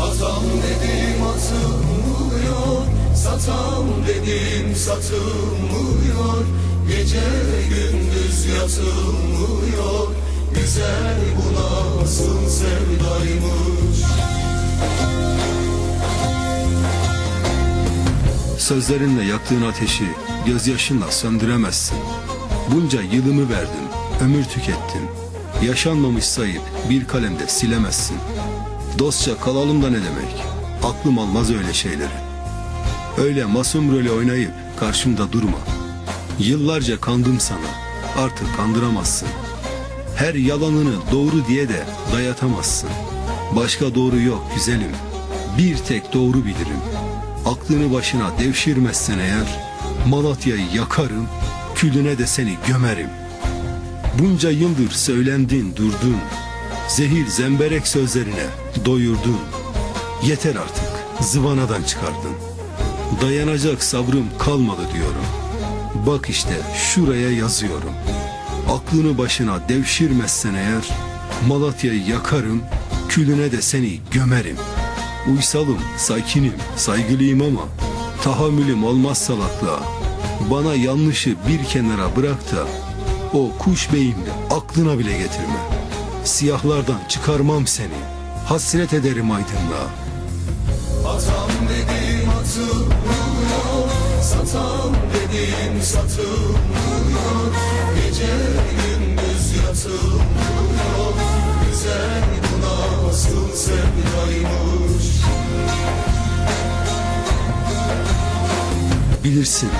Atam dedim atılmıyor Satam dedim satılmıyor Gece gündüz yatılmıyor Güzel bu nasıl sevdaymış Sözlerinle yaktığın ateşi gözyaşınla söndüremezsin. Bunca yılımı verdim, ömür tükettim. Yaşanmamış sayıp bir kalemde silemezsin. Dostça kalalım da ne demek? Aklım almaz öyle şeyleri. Öyle masum rolü oynayıp karşımda durma. Yıllarca kandım sana, artık kandıramazsın. Her yalanını doğru diye de dayatamazsın. Başka doğru yok güzelim. Bir tek doğru bilirim. Aklını başına devşirmezsen eğer Malatya'yı yakarım, külüne de seni gömerim. Bunca yıldır söylendin durdun. Zehir zemberek sözlerine doyurdun. Yeter artık zıvanadan çıkardın. Dayanacak sabrım kalmadı diyorum. Bak işte şuraya yazıyorum. Aklını başına devşirmezsen eğer Malatya'yı yakarım, külüne de seni gömerim. Uysalım, sakinim, saygılıyım ama tahammülüm olmaz salaklığa. Bana yanlışı bir kenara bırak da o kuş beyimde aklına bile getirme. Siyahlardan çıkarmam seni, hasret ederim aydınlığa. Atam dedim atılmıyor Satam dedim satılmıyor Gece gündüz yatılmıyor Güzel bu nasıl sevdaymış Bilirsin,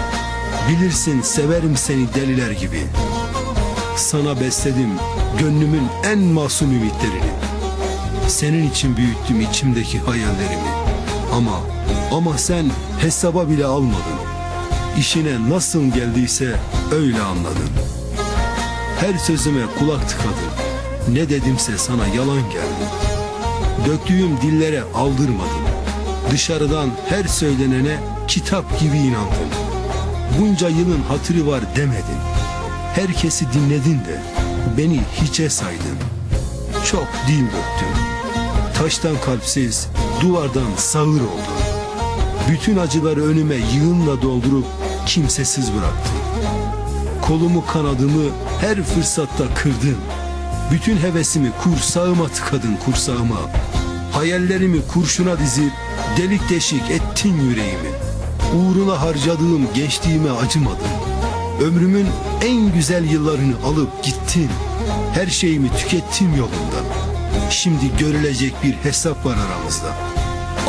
bilirsin severim seni deliler gibi. Sana besledim gönlümün en masum ümitlerini. Senin için büyüttüm içimdeki hayallerimi. Ama, ama sen hesaba bile almadın. İşine nasıl geldiyse öyle anladın. Her sözüme kulak tıkadın. Ne dedimse sana yalan geldi. Döktüğüm dillere aldırmadın. Dışarıdan her söylenene kitap gibi inandın. Bunca yılın hatırı var demedin. Herkesi dinledin de beni hiçe saydın. Çok dil döktün. Taştan kalpsiz, duvardan sağır oldun. Bütün acıları önüme yığınla doldurup kimsesiz bıraktın. Kolumu kanadımı her fırsatta kırdın. Bütün hevesimi kursağıma tıkadın kursağıma. Hayallerimi kurşuna dizip delik deşik ettin yüreğimi. Uğruna harcadığım gençliğime acımadın. Ömrümün en güzel yıllarını alıp gittin. Her şeyimi tükettim yolunda. Şimdi görülecek bir hesap var aramızda.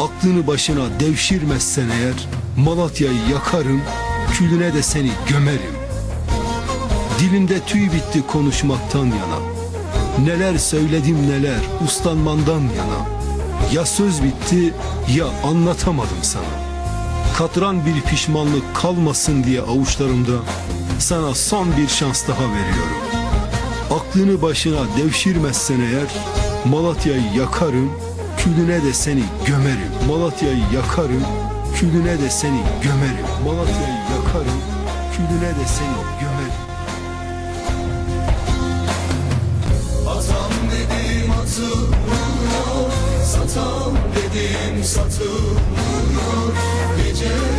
Aklını başına devşirmezsen eğer Malatya'yı yakarım, külüne de seni gömerim. Dilimde tüy bitti konuşmaktan yana. Neler söyledim neler uslanmandan yana. Ya söz bitti ya anlatamadım sana. Katran bir pişmanlık kalmasın diye avuçlarımda sana son bir şans daha veriyorum. Aklını başına devşirmezsen eğer Malatya'yı yakarım, külüne de seni gömerim. Malatya'yı yakarım, külüne de seni gömerim. Malatya'yı yakarım, külüne de seni gömerim. Atam dedim atılmıyor Satam dedim satılmıyor Gece